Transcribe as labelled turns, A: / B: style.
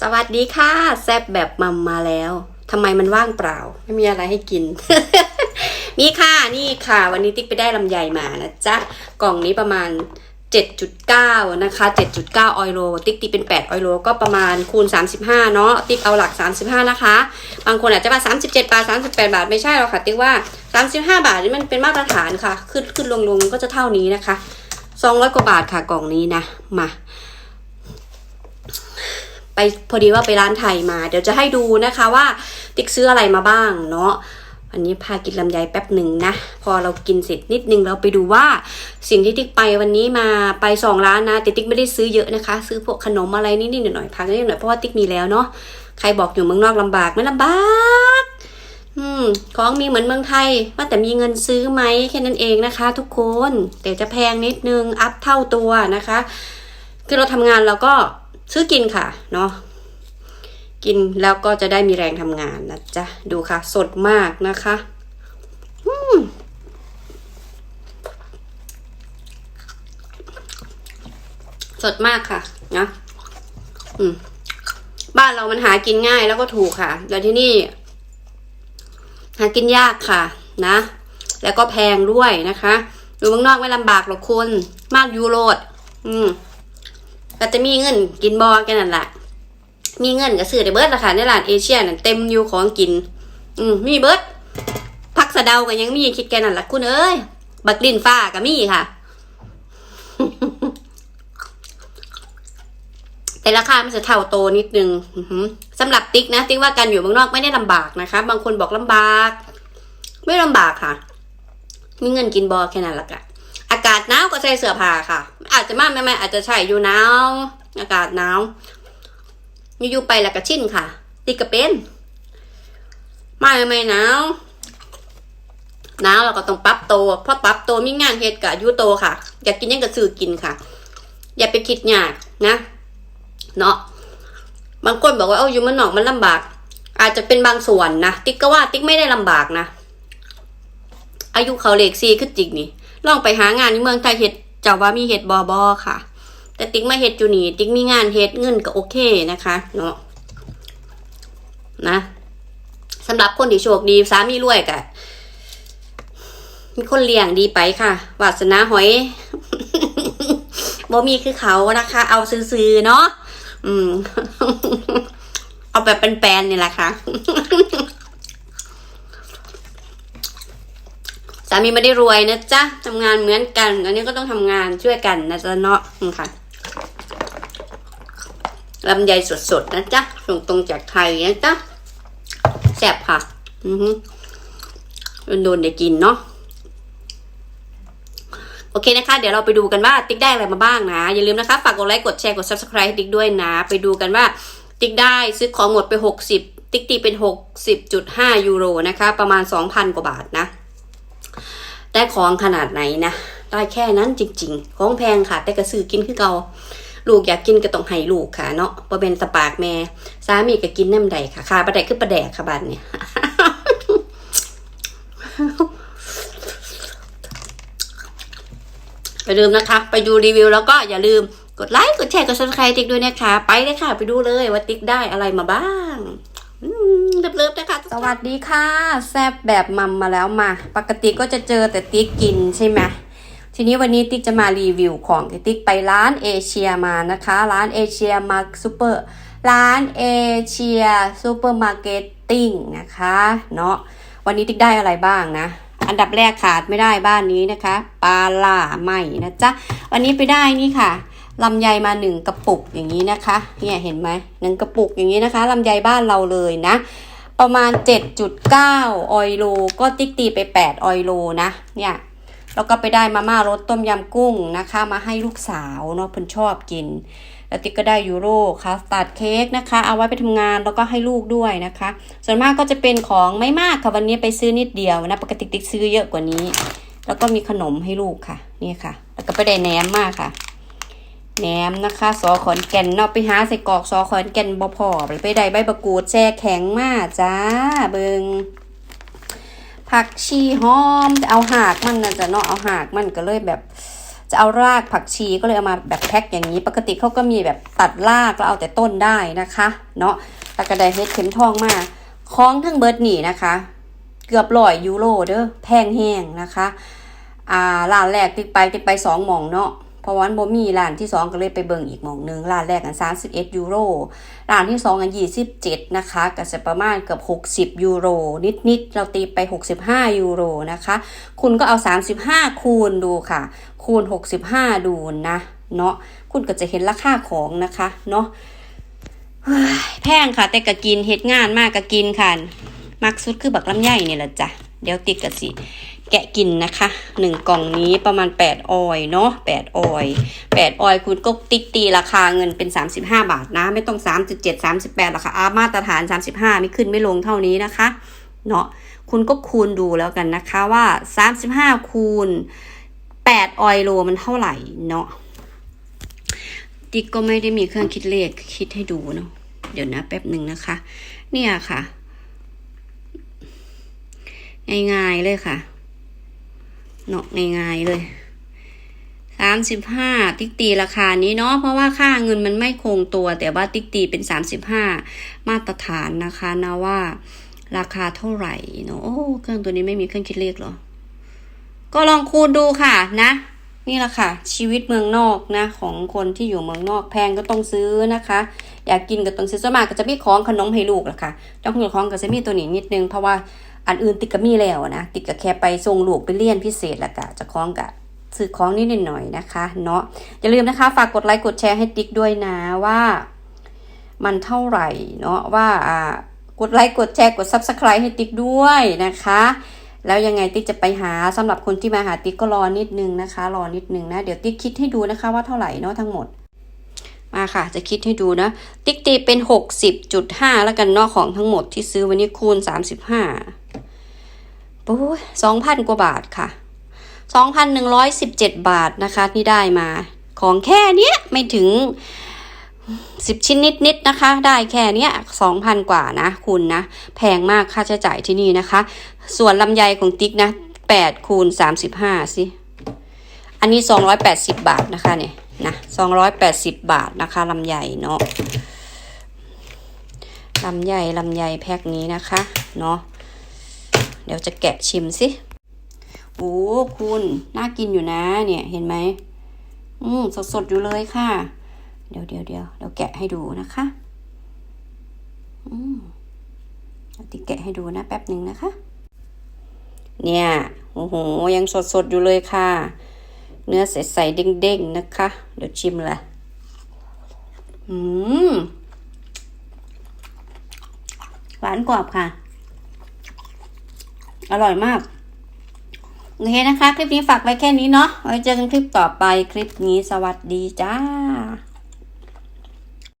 A: สวัสดีค่ะ แซบแบบมัมมาแล้วทำไมมันว่างเปล่า ไม่มีอะไรให้กิน นี่ค่ะ นี่ค่ะ วันนี้ติ๊กไปได้ลำไยมานะจ๊ะ กล่องนี้ประมาณ 7.9 นะคะ 7.9 ออยโล ติ๊กตีเป็น 8 ออยโล ก็ประมาณคูณ 35 เนาะ ติ๊กเอาหลัก 35 นะคะ บางคนอาจจะว่า 37 บาท 38 บาท ไม่ใช่หรอกค่ะ ติ๊กว่า 35 บาทนี่มันเป็นมาตรฐานค่ะ ขึ้นขึ้นลงลงก็จะเท่านี้นะคะ 200 กว่าบาทค่ะ กล่องนี้นะ มา ไปพอดีว่าไปร้านไทยมา เดี๋ยวจะให้ดูนะคะว่าติ๊กซื้ออะไรมาบ้างเนาะอันนี้พากินลำไยแป๊บหนึ่งนะ พอเรากินเสร็จนิดนึงเราไปดูว่าสิ่งที่ติ๊กไปวันนี้มาไปสองร้านนะแต่ติ๊กไม่ได้ซื้อเยอะนะคะ ซื้อพวกขนมอะไรนิดๆหน่อยๆพักนิดหน่อยเพราะว่าติ๊กมีแล้วเนาะใครบอกอยู่เมืองนอกลำบากไม่ลำบากอืมของมีเหมือนเมืองไทย ว่าแต่มีเงินซื้อไหมแค่นั้นเองนะคะ ทุกคนแต่จะแพงนิดนึงอัพเท่าตัวนะคะ คือเราทำงานเราก็ ซื้อกินค่ะเนาะกินแล้วก็จะได้มีแรงทำงานนะจ๊ะ ดูค่ะ สดมากนะคะสดมากค่ะนะบ้านเรามันหากินง่ายแล้วก็ถูกค่ะแล้วที่นี่ หากินยากค่ะ นะ แล้วก็แพงด้วยนะคะ อยู่เมืองนอกไม่ลำบากหรอกคุณ มากยูโรด อืม ก็จะมีเงินกินบอกันนั่นแหละมีเงินก็ซื้อได้เบิร์ดราคาในร้านเอเชียนั่นเต็มอยู่ของกิน อืมมีเบิร์ดผักสะเดาก็ยังมีคิดแกนั่นแหละคุณเอ้ยบักลินฟ้าก็มีค่ะ แต่ราคามันจะเท่าโตนิดนึงอื้อหือสำหรับติ๊กนะติ๊กว่าการอยู่เมืองนอกไม่ได้ลำบากนะคะ บางคนบอกลำบาก ไม่ลำบากค่ะ มีเงินกินบอแค่นั้นแหละค่ะ อากาศหนาวก็ใส่เสื้อผ้าค่ะ อาจจะมากไม่ไม่อาจจะใช่อยู่หนาวอากาศหนาวอยู่ๆไปแล้วก็ชินค่ะติดกระเป็นไม่ไม่หนาวหนาวเราก็ต้องปรับโตเพราะปรับโตมีงานเฮ็ดกับยุโตค่ะ อยากกินยังก็ซื้อกินค่ะ อย่าไปคิดยากนะเนาะบางคนบอกว่าเอาอยู่มันหนอกมันลำบาก อาจจะเป็นบางส่วนนะติ๊กก็ว่าติ๊กไม่ได้ลำบากนะ อายุเขาเลขซีขึ้นจริงนี่ ลองไปหางานในเมืองไทยเฮ็ดเจ้าว่ามีเฮ็ดบอบอค่ะ แต่ติ๊กมาเฮ็ดอยู่นี่ติ๊กมีงานเฮ็ดเงินก็โอเคนะคะเนาะนะสำหรับคนที่โชคดีสามีรวยกะมีคนเลี้ยงดีไปค่ะวาสนาหอยบ่มีคือเขานะคะ เอาซื้อๆเนาะอืม เอาแบบเป็นแปลนๆนี่แหละค่ะ สามีไม่ได้รวยนะจ๊ะทำงานเหมือนกัน อันนี้ก็ต้องทำงานช่วยกันนะจ๊ะเนาะค่ะลำไยสดๆนะจ๊ะ ส่งตรงจากไทยนะจ๊ะแซ่บค่ะ อือฮึโดนๆได้กินเนาะโอเคนะคะ เดี๋ยวเราไปดูกันว่าติ๊กได้อะไรมาบ้างนะ อย่าลืมนะคะ ฝากกดไลค์กดแชร์กด subscribe ติ๊กด้วยนะ ไปดูกันว่าติ๊กได้ซื้อของหมดไป 60 ติ๊กตีเป็น 60.5 ยูโรนะคะ ประมาณ 2,000 กว่าบาทนะ ได้ของขนาดไหนนะได้แค่นั้นจริง ๆ ของแพงค่ะ แต่กระสือกินคือเกาลูกอยากกินก็ต้องให้ลูกค่ะเนาะบ่เป็นสปากแม่สามีก็กินน้ำใดค่ะคาประแดกคือประแดกค่ะบัดเนี่ยอย่าลืมนะคะ ไปดูรีวิวแล้วก็อย่าลืมกดไลค์กดแชร์กด subscribe ติ๊กด้วยนะคะ ไปเลยค่ะ ไปดูเลยว่าติ๊กได้อะไรมาบ้าง เลิฟนะคะ สวัสดีค่ะ แซบแบบมัมมาแล้วมา ปกติก็จะเจอแต่ติ๊กกินใช่ไหมทีนี้วันนี้ติ๊กจะมารีวิวของติ๊กไปร้านเอเชียมานะคะ ร้านเอเชียมาซูเปอร์ร้านเอเชียซูเปอร์มาร์เก็ตติ้งนะคะเนาะวันนี้ติ๊กได้อะไรบ้างนะอันดับแรกขาดไม่ได้บ้านนี้นะคะปลาล่าใหม่นะจ๊ะวันนี้ไปได้นี่ค่ะลำไยมาหนึ่งกระปุกอย่างนี้นะคะเนี่ยเห็นไหมหนึ่งกระปุกอย่างนี้นะคะลำไยบ้านเราเลยนะ ประมาณ 7.9 ออยโล ก็ติ๊กตีไป 8 ออยโลนะ เนี่ยแล้วก็ไปได้มาม่ารสต้มยำกุ้งนะคะ มาให้ลูกสาวเนาะเพิ่นชอบกิน แล้วติ๊กก็ได้ยูโรคัสตาร์ดเค้กนะคะ เอาไว้ไปทำงานแล้วก็ให้ลูกด้วยนะคะ ส่วนมากก็จะเป็นของไม่มากค่ะวันนี้ไปซื้อนิดเดียวนะปกติติ๊กซื้อเยอะกว่านี้ แล้วก็มีขนมให้ลูกค่ะ นี่ค่ะ แล้วก็ไปได้แหนมมากค่ะ แหนมนะคะสอขอนแก่นเนาะไปหาใส่กรอกสอขอนแก่นบ่พอไปได้ใบประกูดแช่แข็งมากจ้าเบิงผักชีหอมเอาหากมันนะจะเนาะเอาหากมันก็เลยแบบ จะเอารากผักชีก็เลยเอามาแบบแพ็คอย่างนี้ ปกติเขาก็มีแบบตัดรากแล้วเอาแต่ต้นได้นะคะ เนาะแล้วก็ไดเฮ็ดเข็มทองมาคล้องทั้งเบิร์ดหนีนะคะ เกือบร้อยยูโรเด้อแพงแห้งนะคะ อ่าร้านแรกติดไปติดไปสองหมองเนาะ เพราะว่าบ่มีร้านที่สองก็เลยไปเบิ่งอีกหมองหนึงร้านแรกอัน31ยูโรร้านที่สองอัน27นะคะก็จะประมาณเกือบ60ยูโรนิดๆเราตีไป 65ยูโรนะคะ คุณก็เอา 35 คูณดูค่ะ คูณ 65 ดูนะเนาะคุณก็จะเห็นราคาของนะคะเนาะเฮ้ยแพงค่ะ แต่ก็กินเฮ็ดงานมากก็กินค่ะ มักสุดคือบักลำไยนี่แหละจ้ะ เดี๋ยวติดกะสิ แกะกินนะคะหนึ่งกล่องนี้ประมาณ 8 ออยเนาะ8ออย8ออยคุณก็ติ๊กตีราคาเงินเป็น 35 บาทนะ ไม่ต้อง 37 38ราคาอามาตรฐาน 35 ไม่ขึ้นไม่ลงเท่านี้นะคะเนาะคุณก็คูณดูแล้วกันนะคะว่า 35 คูณ 8 ออยโลมันเท่าไหร่เนาะติ๊กก็ไม่ได้มีเครื่องคิดเลขคิดให้ดูเนาะเดี๋ยวนะแป๊บหนึ่งนะคะ เนี่ยค่ะ ง่ายๆเลยค่ะ เนาะง่ายๆเลยสามสิบห้าติ๊กตีราคานี้เนาะเพราะว่าค่าเงินมันไม่คงตัว แต่ว่าติ๊กตีเป็นสามสิบห้ามาตรฐานนะคะนะว่า ราคาเท่าไหร่เนาะโอ้เครื่องตัวนี้ไม่มีเครื่องคิดเลขเหรอ ก็ลองคูณดูค่ะนะ นี่แหละค่ะ ชีวิตเมืองนอกนะ ของคนที่อยู่เมืองนอกแพงก็ต้องซื้อนะคะ อยากกินก็ต้องซื้อสมากก็จะมีของขนมให้ลูกละค่ะเจ้าของของก็จะมีตัวนี้นิดนึงเพราะว่า อันอื่นติดก็มีแล้วนะ ติดก็แค่ไปส่งลูกไปเรียนพิเศษละกะจะคล้องกะซื้อของนิดหน่อยนะคะเนาะอย่าลืมนะคะ ฝากกดไลค์กดแชร์ให้ติ๊กด้วยนะว่า มันเท่าไหร่เนาะว่าอ่ากดไลค์กดแชร์กด subscribe ให้ติ๊กด้วยนะคะ แล้วยังไงติ๊กจะไปหาสำหรับคนที่มาหาติ๊กก็รอนิดนึงนะคะ รอนิดนึงนะ เดี๋ยวติ๊กคิดให้ดูนะคะว่าเท่าไหร่เนาะทั้งหมด มาค่ะ จะคิดให้ดูนะ ติ๊กตีเป็น 60.5 แล้วกันนาะของทั้งหมดที่ซื้อวันนี้คูณ 35โอ้ยสองพันกว่าบาทค่ะสองพันหนึ่งร้อยสิบเจ็ดบาทนะคะที่ได้มา ของแค่เนี้ยไม่ถึงสิบชิ้นนิดๆนะคะ ได้แค่เนี้ยสองพันกว่านะ คุณนะ แพงมากค่าใช้จ่ายที่นี่นะคะ ส่วนลำไยของติ๊กนะแปดคูณสามสิบห้าสิ อันนี้สองร้อยแปดสิบบาทนะคะเนี่ย นะสองร้อยแปดสิบบาทนะคะลำไยเนาะลำไยลำไยแพ็คนี้นะคะเนาะเดี๋ยวจะแกะชิมสิโอ้คุณน่ากินอยู่นะ เนี่ยเห็นไหมอืมสดสดๆอยู่เลยค่ะ เดี๋ยวเดี๋ยวเดี๋ยวเดี๋ยวแกะให้ดูนะคะอืมเดี๋ยวติแกะให้ดูนะแป๊บหนึ่งนะคะ เนี่ยโอ้โหยังสดสดๆอยู่เลยค่ะ เนื้อใสๆเด้งๆนะคะ เดี๋ยวชิมละอืมหวานกรอบค่ะ อร่อยมาก โอเคนะคะ คลิปนี้ฝากไว้แค่นี้เนาะไว้เจอกันคลิปต่อไปคลิปนี้สวัสดีจ้า